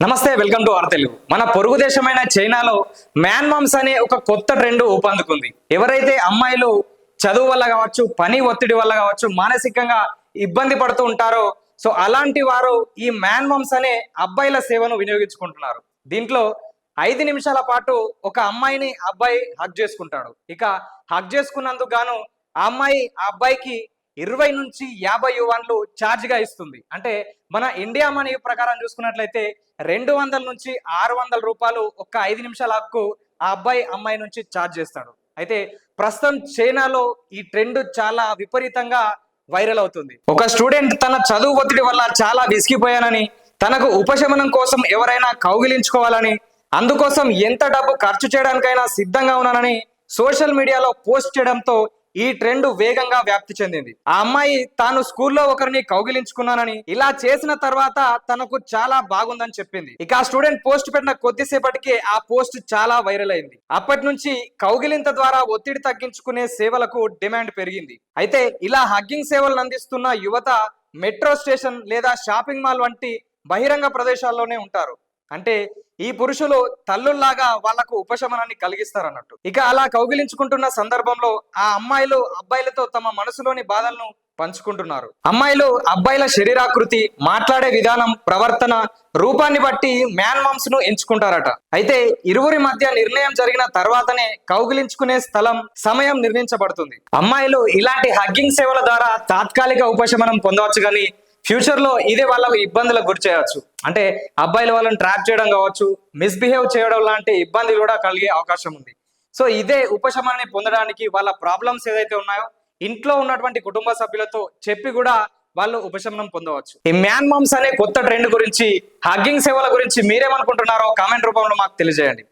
నమస్తే welcome to are Telugu. మన పొరుగు దేశమైన చైనాలో మ్యాన్ మామ్స్ అనే ఒక కొత్త ట్రెండ్ ఊపందుకుంది. ఎవరైతే అమ్మాయిలు చదువు వల్ల కావచ్చు పని ఒత్తిడి వల్ల కావచ్చు మానసికంగా ఇబ్బంది పడుతూ ఉంటారో సో అలాంటి వారు ఈ మ్యాన్ మామ్స్ అనే అబ్బాయిల సేవను వినియోగించుకుంటున్నారు. దీంట్లో ఐదు నిమిషాల పాటు ఒక అమ్మాయిని అబ్బాయి హక్ చేసుకుంటాడు. ఇక హక్ చేసుకున్నందుకు గాను ఆ అమ్మాయి ఆ అబ్బాయికి ఇరవై నుంచి యాభై యువాన్లు ఛార్జ్గా ఇస్తుంది. అంటే మన ఇండియా మనీ ప్రకారం చూసుకున్నట్లయితే రెండు వందల నుంచి ఆరు వందల రూపాయలు ఒక్క ఐదు నిమిషాల హక్కు ఆ అబ్బాయి అమ్మాయి నుంచి ఛార్జ్ చేస్తాడు. అయితే ప్రస్తుతం చైనాలో ఈ ట్రెండ్ చాలా విపరీతంగా వైరల్ అవుతుంది. ఒక స్టూడెంట్ తన చదువు ఒత్తిడి వల్ల చాలా విసిగిపోయానని తనకు ఉపశమనం కోసం ఎవరైనా కౌగిలించుకోవాలని అందుకోసం ఎంత డబ్బు ఖర్చు చేయడానికైనా సిద్ధంగా ఉన్నానని సోషల్ మీడియాలో పోస్ట్ చేయడంతో ఈ ట్రెండ్ వేగంగా వ్యాప్తి చెందింది. ఆ అమ్మాయి తాను స్కూల్లో ఒకరిని కౌగిలించుకున్నానని ఇలా చేసిన తర్వాత తనకు చాలా బాగుందని చెప్పింది. ఇక ఆ స్టూడెంట్ పోస్ట్ పెట్టిన కొద్దిసేపటికే ఆ పోస్ట్ చాలా వైరల్ అయింది. అప్పటి నుంచి కౌగిలింత ద్వారా ఒత్తిడి తగ్గించుకునే సేవలకు డిమాండ్ పెరిగింది. అయితే ఇలా హగ్గింగ్ సేవలను అందిస్తున్న యువత మెట్రో స్టేషన్ లేదా షాపింగ్ మాల్ వంటి బహిరంగ ప్రదేశాల్లోనే ఉంటారు. అంటే ఈ పురుషులు తల్లుల్లాగా వాళ్ళకు ఉపశమనాన్ని కలిగిస్తారు అన్నట్టు ఇక అలా కౌగిలించుకుంటున్న సందర్భంలో ఆ అమ్మాయిలు అబ్బాయిలతో తమ మనసులోని బాధలను పంచుకుంటున్నారు. అమ్మాయిలు అబ్బాయిల శరీరాకృతి మాట్లాడే విధానం ప్రవర్తన రూపాన్ని బట్టి మ్యాన్ మామ్స్ను ఎంచుకుంటారట. అయితే ఇరువురి మధ్య నిర్ణయం జరిగిన తర్వాతనే కౌగిలించుకునే స్థలం సమయం నిర్ణయించబడుతుంది. అమ్మాయిలు ఇలాంటి హగ్గింగ్ సేవల ద్వారా తాత్కాలిక ఉపశమనం పొందవచ్చు కానీ ఫ్యూచర్లో ఇదే వాళ్ళకు ఇబ్బందులకు గురి చేయవచ్చు. అంటే అబ్బాయిల వాళ్ళని ట్రాప్ చేయడం కావచ్చు మిస్బిహేవ్ చేయడం లాంటి ఇబ్బందులు కూడా కలిగే అవకాశం ఉంది. సో ఇదే ఉపశమనాన్ని పొందడానికి వాళ్ళ ప్రాబ్లమ్స్ ఏదైతే ఉన్నాయో ఇంట్లో ఉన్నటువంటి కుటుంబ సభ్యులతో చెప్పి కూడా వాళ్ళు ఉపశమనం పొందవచ్చు. ఈ మ్యాన్ మామ్స్ అనే కొత్త ట్రెండ్ గురించి హగ్గింగ్ సేవల గురించి మీరేమనుకుంటున్నారో కామెంట్ రూపంలో మాకు తెలియజేయండి.